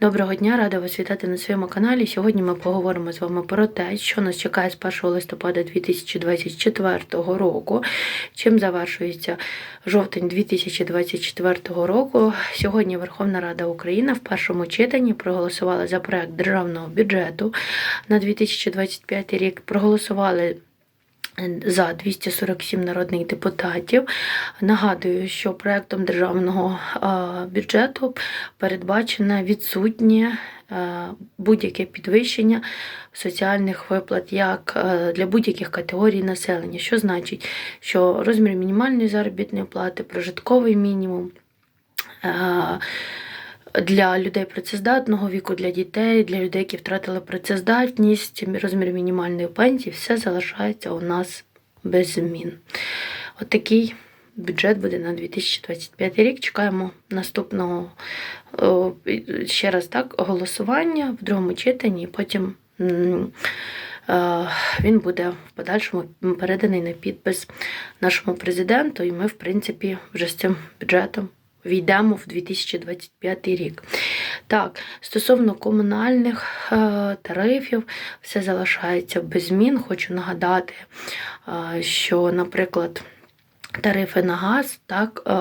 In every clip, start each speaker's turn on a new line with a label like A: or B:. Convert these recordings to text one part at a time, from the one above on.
A: Доброго дня, рада вас вітати на своєму каналі. Сьогодні ми поговоримо з вами про те, що нас чекає з 1 листопада 2024 року, чим завершується жовтень 2024 року. Сьогодні Верховна Рада України в першому читанні проголосувала за проект державного бюджету на 2025 рік. Проголосували за 247 народних депутатів. Нагадую, що проектом державного бюджету передбачено відсутнє будь-яке підвищення соціальних виплат як для будь-яких категорій населення. Що значить, що розмір мінімальної заробітної плати, прожитковий мінімум. Для людей працездатного віку, для дітей, для людей, які втратили працездатність, розмір мінімальної пенсії, все залишається у нас без змін. Отакий бюджет буде на 2025 рік. Чекаємо наступного ще раз так, голосування в другому читанні, і потім е, він буде в подальшому переданий на підпис нашому президенту, і ми, в принципі, вже з цим бюджетом війдемо в 2025 рік. Так, стосовно комунальних е, тарифів, все залишається без змін. Хочу нагадати, е, що, наприклад, Тарифи на газ, так, е,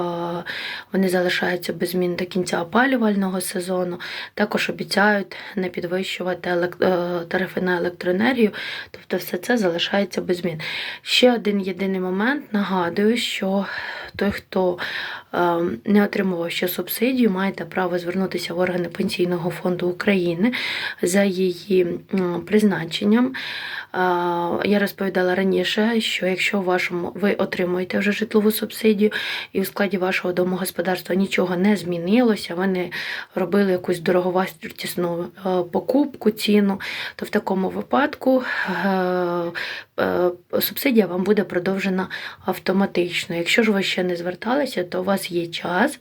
A: вони залишаються без змін до кінця опалювального сезону. Також обіцяють не підвищувати елек- е, тарифи на електроенергію, тобто все це залишається без змін. Ще один єдиний момент нагадую, що той, хто не отримував ще субсидію, маєте право звернутися в органи Пенсійного фонду України за її призначенням. Е, Я розповідала раніше, що якщо вашому ви отримуєте вже житлову субсидію, і у складі вашого домогосподарства нічого не змінилося, ви не робили якусь дороговартісну е, покупку, ціну, то в такому випадку е, е, субсидія вам буде продовжена автоматично. Якщо ж ви ще не зверталися, то у вас є час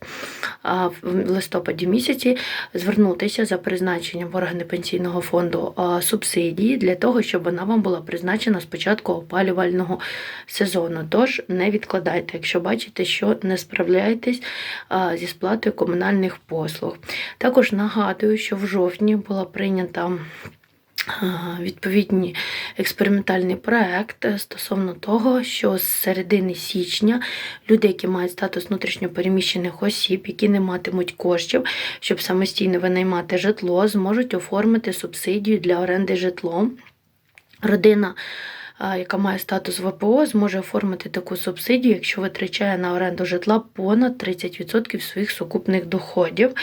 A: в листопаді місяці звернутися за призначенням в органи пенсійного фонду субсидії для того, щоб вона вам була призначена з початку опалювального сезону. Тож не відкладайте, якщо бачите, що не справляєтесь зі сплатою комунальних послуг. Також нагадую, що в жовтні була прийнята. Відповідний експериментальний проект стосовно того, що з середини січня люди, які мають статус внутрішньопереміщених осіб, які не матимуть коштів, щоб самостійно винаймати житло, зможуть оформити субсидію для оренди житлом. Родина, яка має статус ВПО, зможе оформити таку субсидію, якщо витрачає на оренду житла понад 30% своїх сукупних доходів.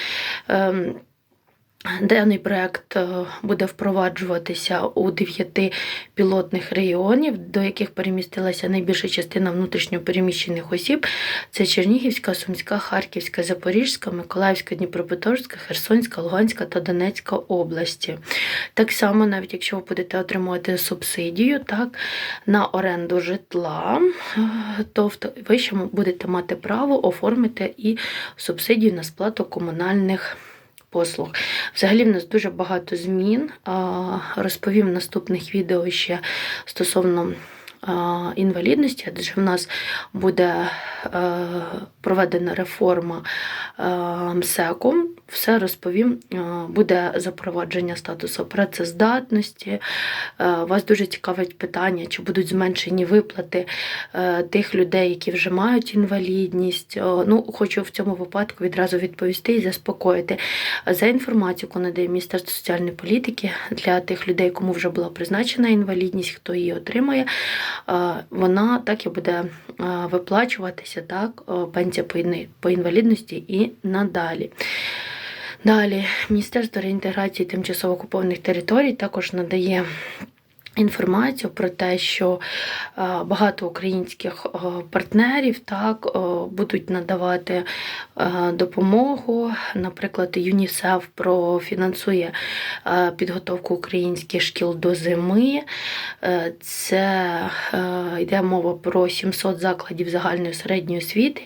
A: Даний проект е, буде впроваджуватися у дев'яти пілотних регіонів, до яких перемістилася найбільша частина внутрішньопереміщених осіб. Це Чернігівська, Сумська, Харківська, Запорізька, Миколаївська, Дніпропетровська, Херсонська, Луганська та Донецька області. Так само, навіть якщо ви будете отримувати субсидію так, на оренду житла, е, то в- ви ще будете мати право оформити і субсидію на сплату комунальних послуг. Взагалі в нас дуже багато змін. Розповім в наступних відео ще стосовно інвалідності, адже в нас буде е, проведена реформа е, МСЕКу. Все розповім. Е, Буде запровадження статусу працездатності. Е, Вас дуже цікавить питання, чи будуть зменшені виплати е, тих людей, які вже мають інвалідність. Ну, хочу в цьому випадку відразу відповісти і заспокоїти. За інформацією, яку надає Міністерство соціальної політики для тих людей, кому вже була призначена інвалідність, хто її отримає, вона так і буде виплачуватися, так, пенсія по інвалідності і надалі. Далі, Міністерство реінтеграції тимчасово окупованих територій також надає інформацію про те, що е, багато українських е, партнерів так е, будуть надавати допомогу. Наприклад, ЮНІСЕФ профінансує підготовку українських шкіл до зими. Це йде мова про 700 закладів загальної середньої освіти,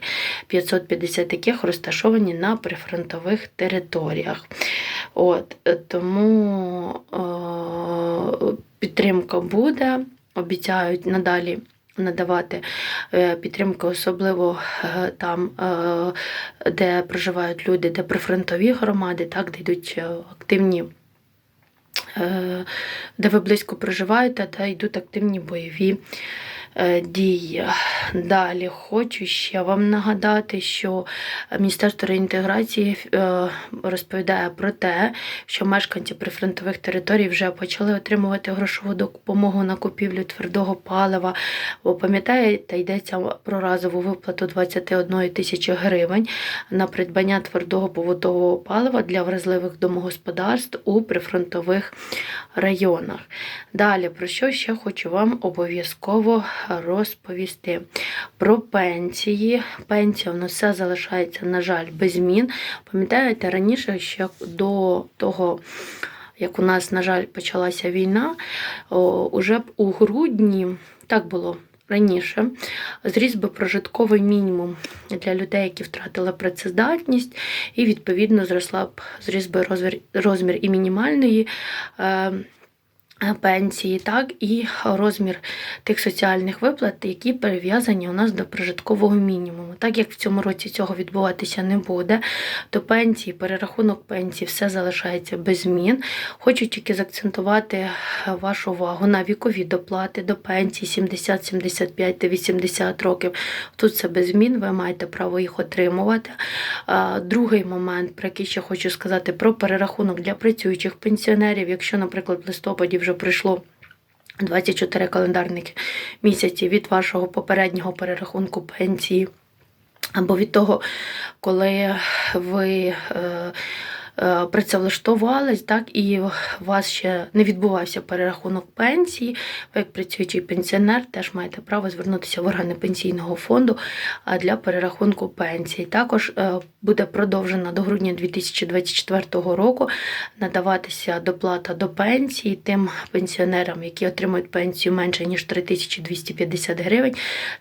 A: 550 яких розташовані на прифронтових територіях. От, тому підтримка буде, обіцяють надалі надавати е, підтримку, особливо е, там, е, де проживають люди, де прифронтові громади, так, де йдуть активні. Де ви близько проживаєте, де йдуть активні бойові е, дії. Далі хочу ще вам нагадати, що Міністерство реінтеграції е, розповідає про те, що мешканці прифронтових територій вже почали отримувати грошову допомогу на купівлю твердого палива. Бо пам'ятаєте, йдеться про разову виплату 21 тисячі гривень на придбання твердого побутового палива для вразливих домогосподарств у прифронтових районах. Далі, про що ще хочу вам обов'язково розповісти? Про пенсії. Пенсія нас все залишається, на жаль, без змін. Пам'ятаєте, раніше ще до того. Як у нас, на жаль, почалася війна, о, б у грудні, так було раніше, зріс би прожитковий мінімум для людей, які втратили працездатність, і відповідно зросла б зріс би розмір, розмір і мінімальної. Е, Пенсії, так і розмір тих соціальних виплат, які перев'язані у нас до прожиткового мінімуму. Так як в цьому році цього відбуватися не буде, то пенсії, перерахунок пенсії, все залишається без змін. Хочу тільки заакцентувати вашу увагу на вікові доплати до пенсії 70, 75 та 80 років. Тут це без змін, ви маєте право їх отримувати. Другий момент, про який ще хочу сказати, про перерахунок для працюючих пенсіонерів. Якщо, наприклад, в листопаді вже пройшло 24 календарних місяці від вашого попереднього перерахунку пенсії, або від того, коли ви е, працевлаштувались, так, і у вас ще не відбувався перерахунок пенсії, ви як працюючий пенсіонер теж маєте право звернутися в органи пенсійного фонду для перерахунку пенсії. Також е, буде продовжена до грудня 2024 року надаватися доплата до пенсії тим пенсіонерам, які отримують пенсію менше ніж 3250 гривень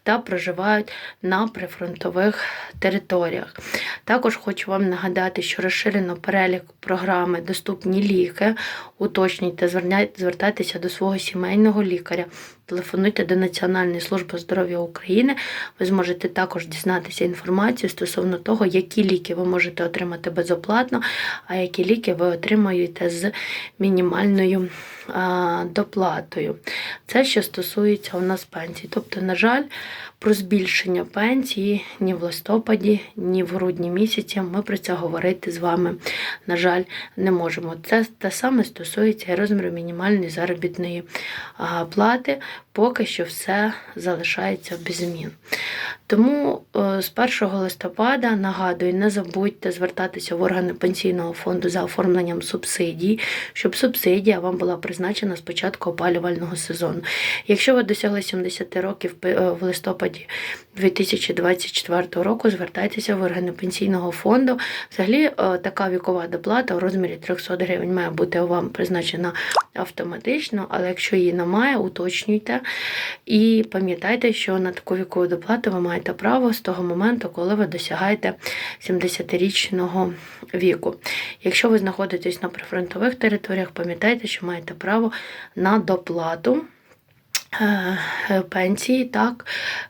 A: та проживають на прифронтових територіях. Також хочу вам нагадати, що розширено перелік програми Доступні ліки. Уточнюйте, зверняйте- звертайтеся до свого сімейного лікаря. Телефонуйте до Національної служби здоров'я України. Ви зможете також дізнатися інформацію стосовно того, які ліки ви можете отримати безоплатно, а які ліки ви отримаєте з мінімальною доплатою. Це що стосується у нас пенсій. Тобто, на жаль, про збільшення пенсії ні в листопаді, ні в грудні місяці ми про це говорити з вами, на жаль, не можемо. Це те саме стосується розміру мінімальної заробітної плати. Поки що все залишається без змін. Тому е, з 1 листопада нагадую, не забудьте звертатися в органи пенсійного фонду за оформленням субсидій, щоб субсидія вам була призначена з початку опалювального сезону. Якщо ви досягли 70 років е, в листопаді 2024 року, звертайтеся в органи пенсійного фонду. Взагалі, е, така вікова доплата у розмірі 300 гривень має бути вам призначена автоматично, але якщо її немає, уточнюйте. І пам'ятайте, що на таку вікову доплату ви маєте право з того моменту, коли ви досягаєте 70-річного віку. Якщо ви знаходитесь на прифронтових територіях, пам'ятайте, що маєте право на доплату. Е, Пенсії, так,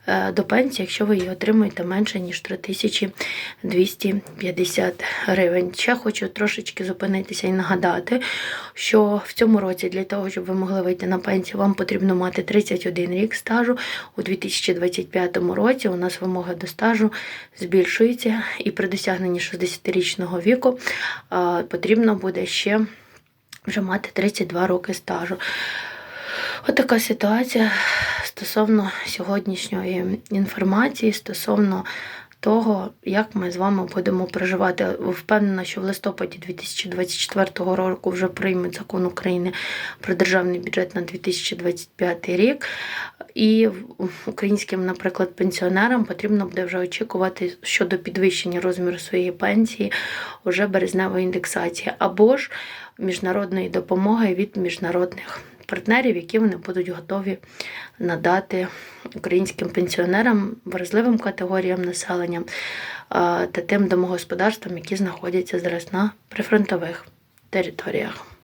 A: е, до пенсії, якщо ви її отримуєте менше, ніж 3250 гривень. Ще хочу трошечки зупинитися і нагадати, що в цьому році для того, щоб ви могли вийти на пенсію, вам потрібно мати 31 рік стажу. У 2025 році у нас вимоги до стажу збільшуються, і при досягненні 60-річного віку е, потрібно буде ще вже мати 32 роки стажу. Отака ситуація стосовно сьогоднішньої інформації, стосовно того, як ми з вами будемо проживати. Впевнена, що в листопаді 2024 року вже приймуть закон України про державний бюджет на 2025 рік. І українським, наприклад, пенсіонерам потрібно буде вже очікувати щодо підвищення розміру своєї пенсії уже березневої індексації, або ж міжнародної допомоги від міжнародних партнерів, які вони будуть готові надати українським пенсіонерам, вразливим категоріям населення та тим домогосподарствам, які знаходяться зараз на прифронтових територіях.